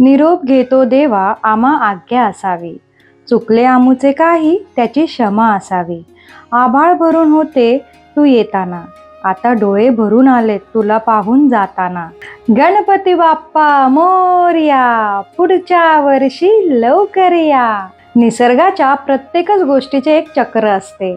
निरोप घेतो देवा आमा आज्ञा असावी. चुकले आमूचे काही त्याची क्षमा असावी. आभाळ भरून होते तू येताना. आता डोळे भरून आले तुला पाहून जाताना. गणपती बाप्पा मोर्या पुढच्या वर्षी लवकर या. निसर्गाच्या प्रत्येकच गोष्टीचे एक चक्र असते.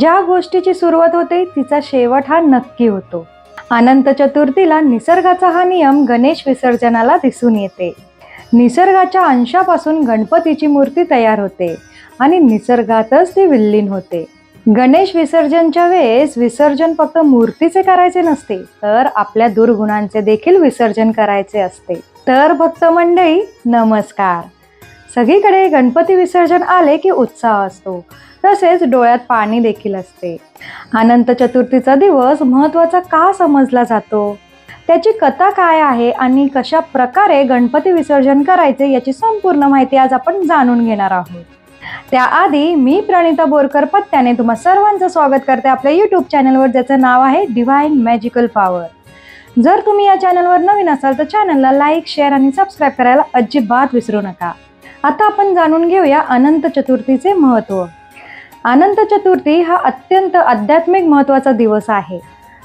ज्या गोष्टीची सुरुवात होते तिचा शेवट हा नक्की होतो. अनंत चतुर्थीला निसर्गाचा हा नियम गणेश विसर्जनाला दिसून येते. निसर्गाच्या अंशापासून गणपतीची मूर्ती तयार होते आणि निसर्गातच ती विल्लीन होते. गणेश विसर्जनच्या वेळेस विसर्जन फक्त मूर्तीचे करायचे नसते तर आपल्या दुर्गुणांचे देखील विसर्जन करायचे असते. तर भक्त मंडळी नमस्कार. सगळीकडे गणपती विसर्जन आले की उत्साह असतो तसेच डोळ्यात पाणी देखील असते. अनंत चतुर्थीचा दिवस महत्त्वाचा का समजला जातो? त्याची कथा काय आहे आणि कशा प्रकारे गणपती विसर्जन करायचे याची संपूर्ण माहिती आज आपण जाणून घेणार आहोत. त्याआधी मी प्रणिता बोरकर पत्त्याने तुम्हा सर्वांचं स्वागत करते आपल्या यूट्यूब चॅनलवर ज्याचं नाव आहे डिव्हाइन मॅजिकल पॉवर जर तुम्ही या चॅनलवर नवीन असाल तर चॅनलला लाईक शेअर आणि सबस्क्राईब करायला अजिबात विसरू नका. आता आपण जाणून घेऊया अनंत चतुर्थीचे महत्त्व अनंत चतुर्थी हा अत्यंत आध्यात्मिक महत्त्वाचा दिवस आहे.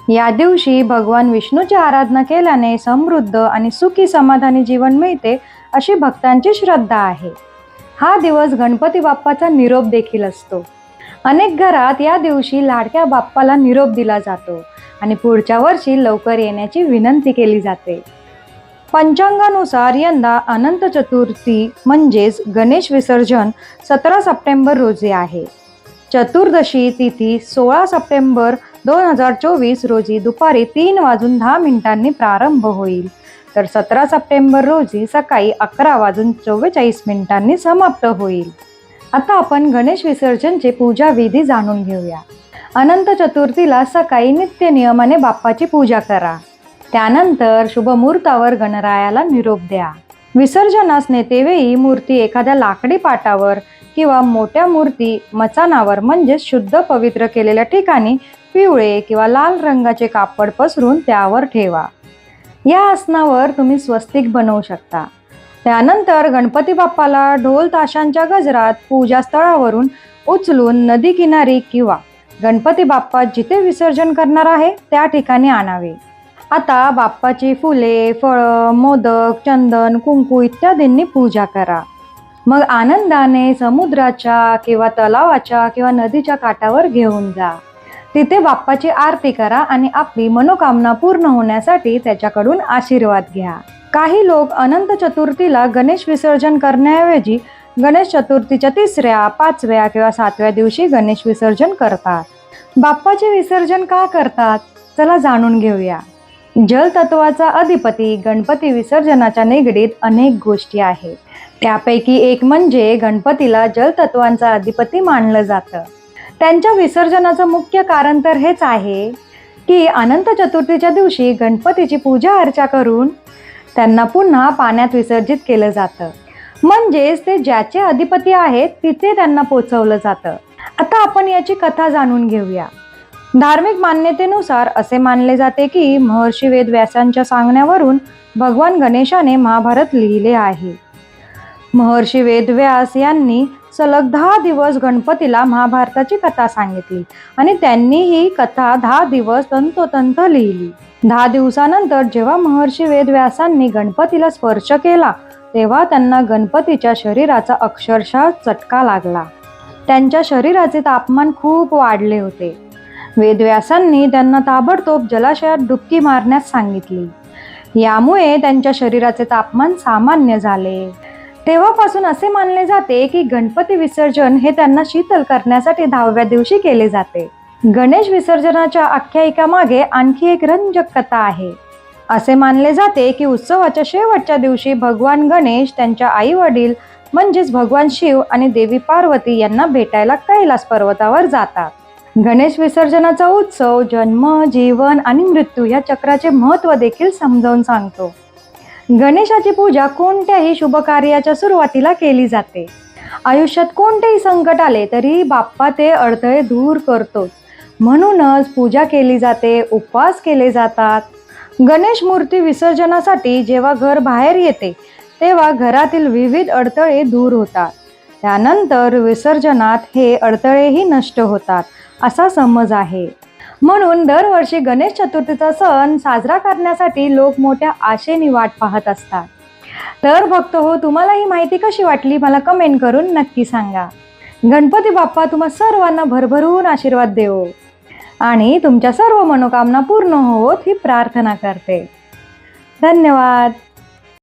या दिवशी भगवान विष्णूची आराधना केल्याने समृद्ध आणि सुखी समाधानी जीवन मिळते अशी भक्तांची श्रद्धा आहे. हा दिवस गणपती बाप्पाचा निरोप देखील असतो. अनेक घरात या दिवशी लाडक्या बाप्पाला निरोप दिला जातो आणि पुढच्या वर्षी लवकर येण्याची विनंती केली जाते. पंचांगानुसार यंदा अनंत चतुर्थी म्हणजेच गणेश विसर्जन सतरा सप्टेंबर रोजी आहे. चतुर्दशी तिथी सोळा सप्टेंबर दोन हजार चोवीस रोजी दुपारी तीन वाजून दहा मिनिटांनी प्रारंभ होईल. तर सतरा सप्टेंबर रोजी सकाळी अकरा वाजून चव्वेचाळीस मिनिटांनी समाप्त होईल. आता आपण गणेश विसर्जनचे पूजा विधी जाणून घेऊया. अनंत चतुर्थीला सकाळी नित्य नियमाने बाप्पाची पूजा करा. त्यानंतर शुभमुहूर्तावर गणरायाला निरोप द्या. विसर्जनास नेतेवेळी मूर्ती एखाद्या लाकडी पाटावर किंवा मोठ्या मूर्ती मचानावर म्हणजेच शुद्ध पवित्र केलेल्या ठिकाणी पिवळे किंवा लाल रंगाचे कापड पसरून त्यावर ठेवा. या आसनावर तुम्ही स्वस्तिक बनवू शकता. त्यानंतर गणपती बाप्पाला ढोल ताशांच्या गजरात पूजास्थळावरून उचलून नदी किनारी किंवा गणपती बाप्पा जिथे विसर्जन करणार आहे त्या ठिकाणी आणावे. आता बाप्पाची फुले फळं मोदक चंदन कुंकू इत्यादींनी पूजा करा. मग आनंदाने समुद्राच्या किंवा तलावाच्या किंवा नदीच्या काठावर घेऊन जा. तिथे बाप्पाची आरती करा आणि आपली मनोकामना पूर्ण होण्यासाठी त्याच्याकडून आशीर्वाद घ्या. काही लोक अनंत चतुर्थीला गणेश विसर्जन करण्याऐवजी गणेश चतुर्थीच्या तिसऱ्या पाचव्या किंवा सातव्या दिवशी गणेश विसर्जन करतात. बाप्पाचे विसर्जन का करतात? चला जाणून घेऊया. जलतत्वाचा अधिपती गणपती विसर्जनाच्या निगडीत अनेक गोष्टी आहेत. त्यापैकी एक म्हणजे गणपतीला जलतत्वांचा अधिपती मानलं जातं. त्यांच्या विसर्जनाचं मुख्य कारण तर हेच आहे की अनंत चतुर्थीच्या दिवशी गणपतीची पूजा अर्चा करून त्यांना पुन्हा पाण्यात विसर्जित केलं जातं. म्हणजेच ते ज्याचे अधिपती आहेत तिथे त्यांना पोचवलं जातं. आता आपण याची कथा जाणून घेऊया. धार्मिक मान्यतेनुसार असे मानले जाते की महर्षी वेदव्यासांच्या सांगण्यावरून भगवान गणेशाने महाभारत लिहिले आहे. महर्षी वेदव्यास यांनी सलग दहा दिवस गणपतीला महाभारताची कथा सांगितली आणि त्यांनी ही कथा दहा दिवस तंतोतंत लिहिली. दहा दिवसानंतर जेव्हा महर्षी वेदव्यासांनी गणपतीला स्पर्श केला तेव्हा त्यांना गणपतीच्या शरीराचा अक्षरशः चटका लागला. त्यांच्या शरीराचे तापमान खूप वाढले होते. वेदव्यासांनी त्यांना ताबडतोब जलाशयात डुबकी मारण्यास सांगितली. यामुळे त्यांच्या शरीराचे तापमान सामान्य झाले. तेव्हापासून असे मानले जाते की गणपती विसर्जन हे त्यांना शीतल करण्यासाठी दहाव्या दिवशी केले जाते. गणेश विसर्जनाच्या आख्यायिकामागे आणखी एक रंजक कथा आहे. असे मानले जाते की उत्सवाच्या शेवटच्या दिवशी भगवान गणेश त्यांच्या आई वडील म्हणजेच भगवान शिव आणि देवी पार्वती यांना भेटायला कैलास पर्वतावर जातात. गणेश विसर्जनाचा उत्सव जन्म जीवन आणि मृत्यू या चक्राचे महत्त्व देखील समजावून सांगतो. गणेशाची पूजा कोणत्याही शुभ कार्याच्या सुरुवातीला केली जाते. आयुष्यात कोणतेही संकट आले तरी बाप्पा ते अडथळे दूर करतोच. म्हणूनच पूजा केली जाते उपवास केले जातात. गणेश मूर्ती विसर्जनासाठी जेव्हा घर बाहेर येते तेव्हा घरातील विविध अडथळे दूर होतात. त्यानंतर विसर्जनात हे अडथळेही नष्ट होतात असा समज आहे. म्हणून दरवर्षी गणेश चतुर्थीचा सण साजरा करण्यासाठी लोक मोठ्या आशेने वाट पाहत असतात. तर भक्त हो तुम्हाला ही माहिती कशी वाटली? मला कमेंट करून नक्की सांगा. गणपती बाप्पा तुम्हा सर्वांना भरभरून आशीर्वाद देवो. आणि तुमच्या सर्व मनोकामना पूर्ण होत ही प्रार्थना करते. धन्यवाद.